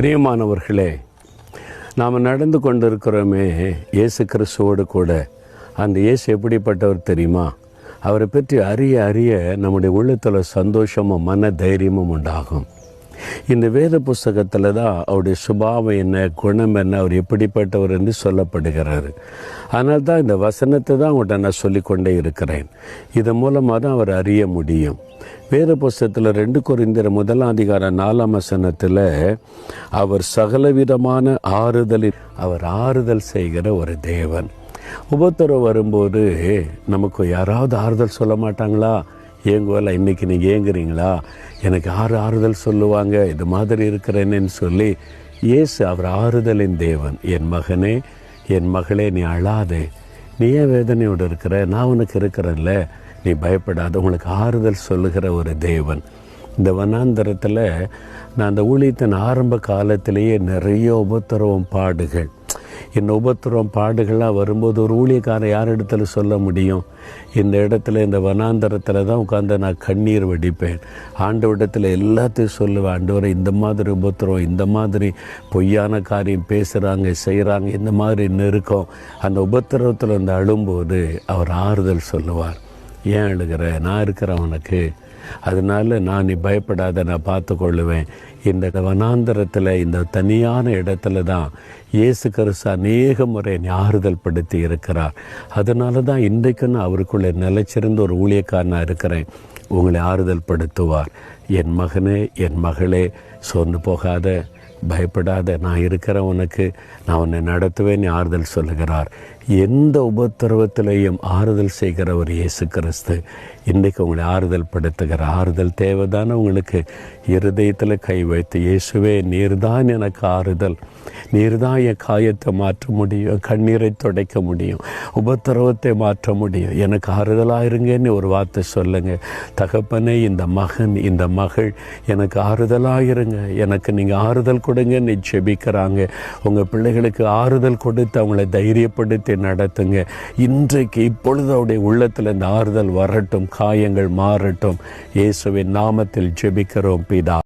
பிரியமானவர்களே நாம் நடந்து கொண்டிருக்கிறோமே இயேசு கிறிஸ்துவோடு கூட. அந்த இயேசு எப்படிப்பட்டவர் தெரியுமா? அவரை பற்றி அறிய அறிய நம்முடைய உள்ளத்தில் சந்தோஷமும் மன தைரியமும் உண்டாகும். இந்த வேத புஸ்தகத்தில் தான் அவருடைய சுபாவம் என்ன குணம் என்ன அவர் எப்படிப்பட்டவர் என்று சொல்லப்படுகிறாரு. அதனால் தான் இந்த வசனத்தை தான் அவங்கள்ட்ட நான் சொல்லிக்கொண்டே இருக்கிறேன். இதன் மூலமாக தான் அவர் அறிய முடியும். வேத புஸ்தகத்தில் ரெண்டு குறைந்திர முதலாம் அதிகார நாலாம் வசனத்தில் அவர் சகலவிதமான ஆறுதலில் அவர் ஆறுதல் செய்கிற ஒரு தேவன். உபத்திரம் வரும்போது நமக்கு யாராவது ஆறுதல் சொல்ல மாட்டாங்களா? ஏங்குவல இன்றைக்கி நீங்கள் ஏங்குறீங்களா? எனக்கு யார் ஆறுதல் சொல்லுவாங்க இது மாதிரி இருக்கிறேன்னு சொல்லி இயேசு அவர் ஆறுதலின் தேவன். என் மகனே என் மகளே நீ அழாதே. நீ ஏன் வேதனையோடு இருக்கிற? நான் உனக்கு இருக்கிறேன்ல. நீ பயப்படாத உங்களுக்கு ஆறுதல் சொல்லுகிற ஒரு தேவன். இந்த வனாந்தரத்தில் நான் அந்த ஊழியத்தின் ஆரம்ப காலத்திலேயே நிறைய உபத்திரவம் பாடுகள். இந்த உபத்திரம் பாடுகள்லாம் வரும்போது ஒரு ஊழியக்காரன் யார் இடத்துல சொல்ல முடியும்? இந்த இடத்துல இந்த வனாந்தரத்தில் தான் உட்காந்து நான் கண்ணீர் வடிப்பேன். ஆண்டு இடத்துல எல்லாத்தையும் சொல்லுவேன். ஆண்டவரை இந்த மாதிரி உபத்திரம் இந்த மாதிரி பொய்யான காரியம் பேசுகிறாங்க செய்கிறாங்க இந்த மாதிரி நெருக்கம். அந்த உபத்திரவத்தில் வந்து அழும்போது அவர் ஆறுதல் சொல்லுவார். ஏன் அழுகிற? நான் இருக்கிறேன் உனக்கு அதனால நான் நீ பயப்படாத நான் பார்த்து கொள்ளுவேன் இந்த வனாந்தரத்தில் இந்த தனியான இடத்துல தான் இயேசு கருசு அநேக முறை ஆறுதல் படுத்தி இருக்கிறார். அதனால தான் இன்றைக்கு நான் அவருக்குள்ளே நிலைச்சிருந்த ஒரு ஊழியக்காரனாக இருக்கிறேன். உங்களை ஆறுதல் படுத்துவார் என் மகனே என் மகளே சொன்னு போகாத. பயப்படாத நான் இருக்கிற உனக்கு நான் உன்னை நடத்துவேன் ஆறுதல் சொல்லுகிறார். எந்த உபத்திரவத்திலையும் ஆறுதல் செய்கிற ஒரு இயேசு கிறிஸ்து. இன்றைக்கு உங்களை ஆறுதல் படுத்துகிற ஆறுதல் தேவைதான உங்களுக்கு? இருதயத்தில் கை வைத்து இயேசுவே நீர்தான் எனக்கு ஆறுதல். நீர்தான் என் காயத்தை மாற்ற முடியும் கண்ணீரை துடைக்க முடியும் உபத்திரவத்தை மாற்ற முடியும். எனக்கு ஆறுதலாக இருங்கன்னு ஒரு வார்த்தை சொல்லுங்கள் தகப்பனே இந்த மகன் இந்த மகள் எனக்கு ஆறுதலாக இருங்க. எனக்கு நீங்கள் ஆறுதல் கொடுங்கன்னு ஜெபிக்கிறாங்க. உங்கள் பிள்ளைகளுக்கு ஆறுதல் கொடுத்து அவங்கள தைரியப்படுத்தி நடத்துங்க. இன்றைக்கு இப்பொழுது அவருடைய உள்ளத்தில் இந்த ஆறுதல் வரட்டும் காயங்கள் மாறட்டும். இயேசுவின் நாமத்தில் ஜெபிக்கிறோம் பிதா.